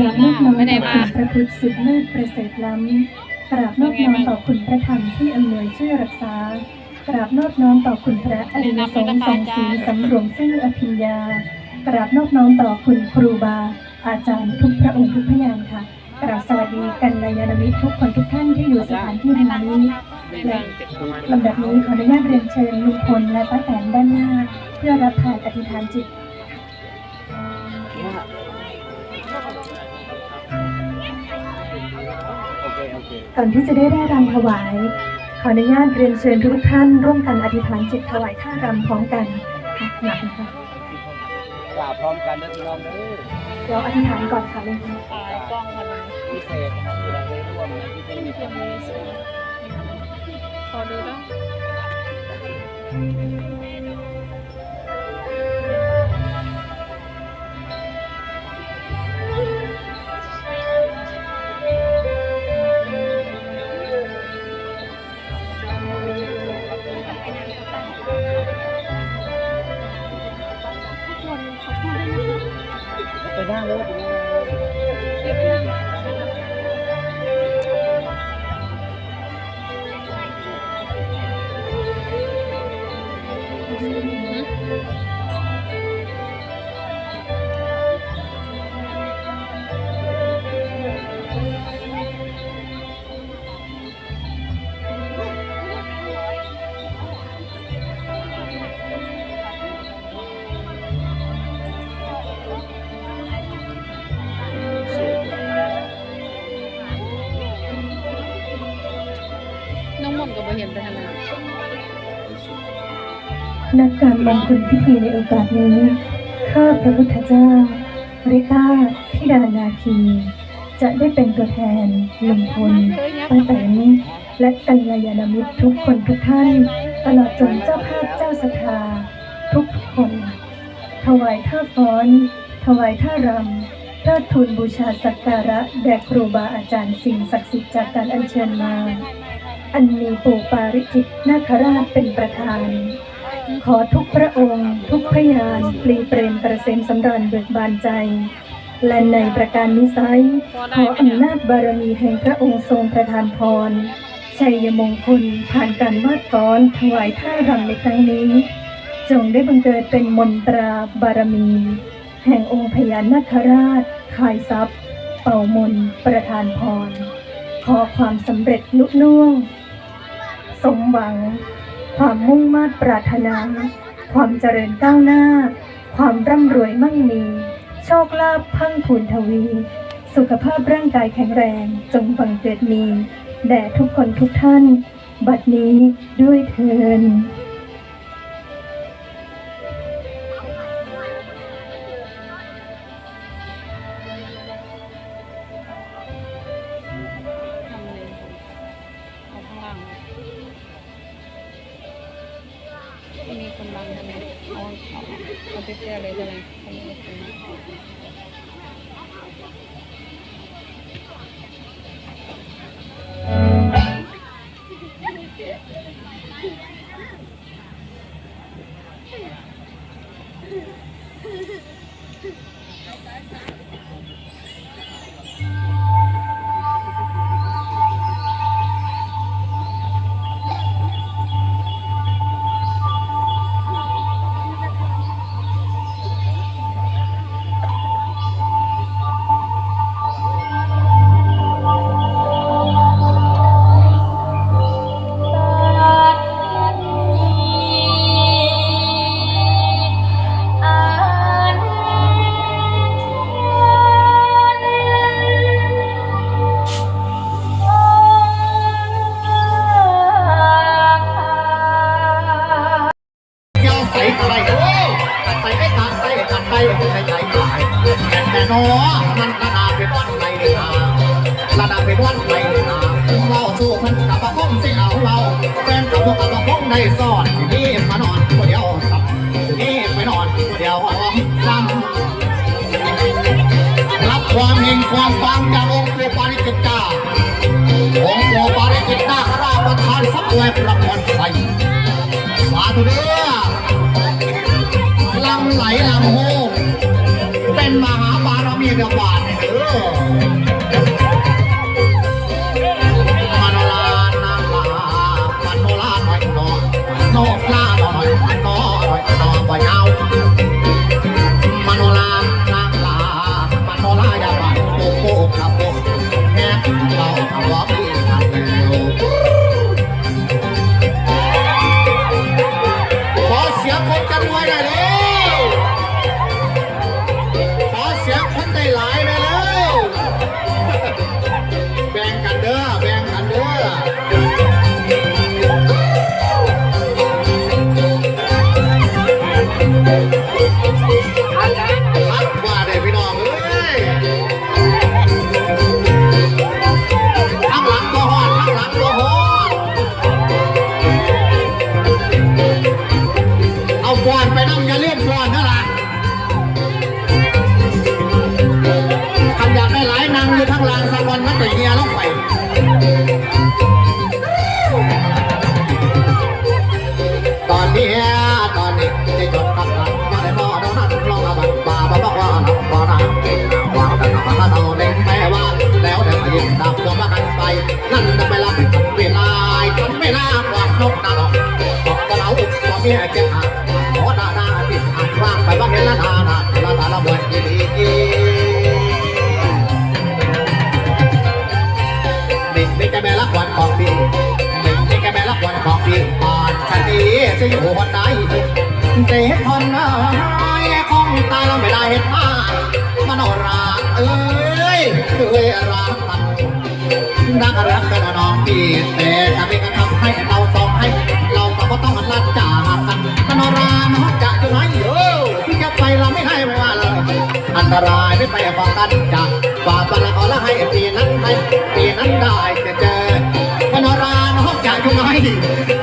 ราบนอบน้อมไม่ได้ต่อมาคุณพระพุทธสุดเลิศประเสริฐล้ำกราบนอบน้อมต่อคุณพระธรรมที่อำนวยช่วยรักษากราบนอบน้อมต่อคุณพระอริยสงฆ์ทรงศีลสำรวมซึ่งอภิญญากราบนอบน้อมต่อคุณครูบา อาจารย์ทุกพระองค์ทุกพระยานค่ะกราบสวัสดีกันนายานมิตรทุกคนทุกท่านที่อยู่สถานที่แห่งนี้และลำดับนี้ขออนุญาตเรียนเชิญลุงพลและป้าแตนด้านหน้า เพื่อรับผ่านอธิษฐานจิต ก่อนที่จะได้ได้รำถวาย ขออนุญาตเรียนเชิญทุกท่านร่วมกันอธิษฐานจิตถวายท่ารำพร้อมกันค่ะหนักนะคะกราบพร้อมกันนะพี่น้องเด้อเดี๋ยวอธิษฐานก่อนค่ะลุงพลตายกล้องมันพิเศษนะครับที่เราได้ร่วมในพิธีนี้ครับขอดูด้วย นักการมงคลพิธีในโอกาสนี้ ข้าพระพุทธเจ้าริต้าธิดานาคี จะได้เป็นตัวแทนลุงพลป้าแตนและกัลยาณมิตรทุกคนทุกท่าน ตลอดจนเจ้าภาพเจ้าศรัทธาทุกคน ถวายท่าฟ้อน ถวายท่ารำเทิดทูนบูชาสักการะแด่ครูบาอาจารย์สิ่งศักดิ์สิทธิ์จากการอัญเชิญมา อันมีปู่ปาริจิตนาคราชเป็นประธาน ขอทุกพระองค์ ทุกพยานปลีเปรมกระเซ็นสำราญเบิกบานใจ และในประการนิสัยขออำนาจบารมีแห่งพระองค์ทรงประทานพร ชัยมงคลผ่านการวาดฟ้อนถวายท่ารำในครั้งนี้ จงได้บังเกิดเป็นมนตราบารมี แห่งองค์พญานาคราชคายทรัพย์ เป่ามนต์ประทานพร ขอความสำเร็จลุล่วง สมหวัง ความมุ่งมา่ปรารถนา ความเจริญก้าวหน้า ความร่ำรวยมั่งมี โชคลาภพังพูนทวี สุขภาพร่างกายแข็งแรงจงบังเกิดมี แด่ทุกคนทุกท่าน บัดนี้ด้วยเทิน ที่มีคนบั สิเอาเราแฟนกับพวกกับประคองได้ซ่อนที่นี่มานอนคนเดียวสับที่นี่ไปนอนคนเดียวซ้ำรับความเฮงความปังจากองค์เทปาริจิตตาองค์โปาริจิตตาคราประทานสักไว้ประพรใส่สาธุเด้อลำไหลลำโฮเป็นมหาบารมีเดี๋ยวบาดเออ ตอนนี้ตอนนี้ได้จดคำหลังมาได้พอเรานั้นลองเอาบัตรบาบบอกว่านับบ่นาวางแต่นำมาเราเล่นแม่ว่า แล้วเดี๋ยวมายิงดับตัวมากันไป นั่นจะไปรับเป็นลาจนเวลาความนกนาหลอกบอกกระเราก็มีเจ็บ จะอยู่วันไหนเสียทนน้อยคงตายแล้วไม่ได้เห็นมามโนราเอ้ยเอ้ยรักมันรักรักกันน้องพี่แต่ถ้าไม่กระทำให้เราสองให้ เราก็ต้องรักจากกันมโนรามจะอยู่ไหนเออที่จะไปเราไม่ให้ไม่ว่าเลยอันตรายไม่ไปฟังกันจากฝ่าบันละขอละให้ปีนั้นให้ปีนั้นได้จะเจอมโนรามจะอยู่ไหน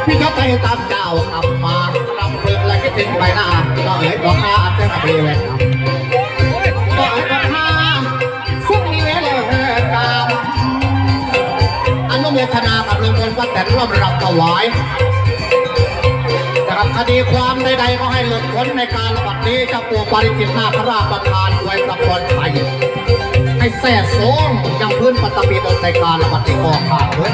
พี่จะไปตามจาก น้าก็เอ๋ยตัวข้าเจ้าเปรียวก็เอ๋ยตัวข้าซึ่งมีเวลากรรมอนุโมทนากับลุงพลป้าแตนร่วมรับถวายนะครับคดีความใดๆก็ให้หลุดพ้นในการระบาดนี้เจ้าปู่ปริจิตนาคราชประทานไว้ประพรไทยให้แส่โสงยังพื้นปฐพีดลในการระบาดนี้ออข่าวเลย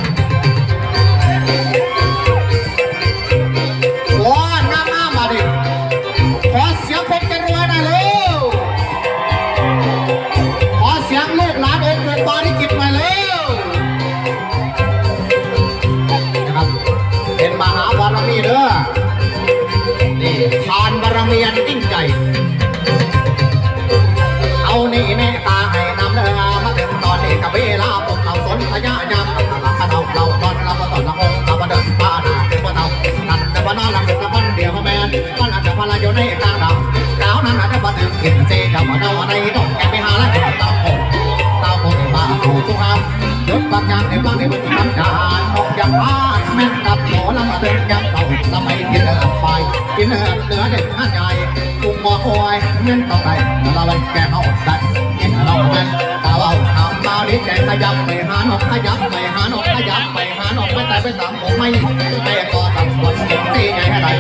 กินเจกับว่าเราในดอกแกไปหาแล้วตามผมตามผมมาถูกทุกคำยศบางอย่างในบางในมันทำการนกอย่างว่าแม่นกับหมอล้วมาเดินยังเต่าทำไมกินเนื้อไปกินเนื้อเนื้อเด็กห้าใหญ่กุ้งหม้อคอยเงินต่อไปเราไปแกเขาได้กินเราแม่นตาเอาทำมาดิแกขยับไปหาหนกขยับไปหาหนกขยับไปหาหนกไปแต่ไปตามผมไม่ไปก็ตามคนเก่งตีใหญ่ให้ได้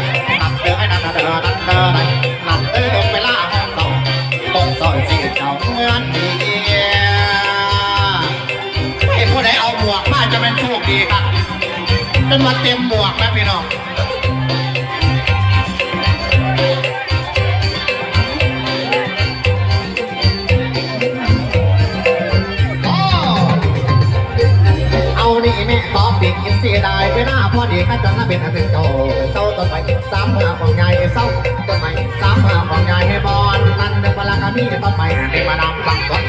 นับเดือให้นับเดือนับเดือได้นับเดือ จนมาเต็มหมวกนะพี่น้องแม่ตอบเด็กอินเสียดายไปหน้าพ่อเด็กก็จะน่าเป็นอันเป็นโจเศร้าต้นไม้สามหัวของยายเศร้าต้นไม้สามหัวของยายให้บอลนั่นเด็กพลังกามีต้นไม้ให้มาดำบังต้น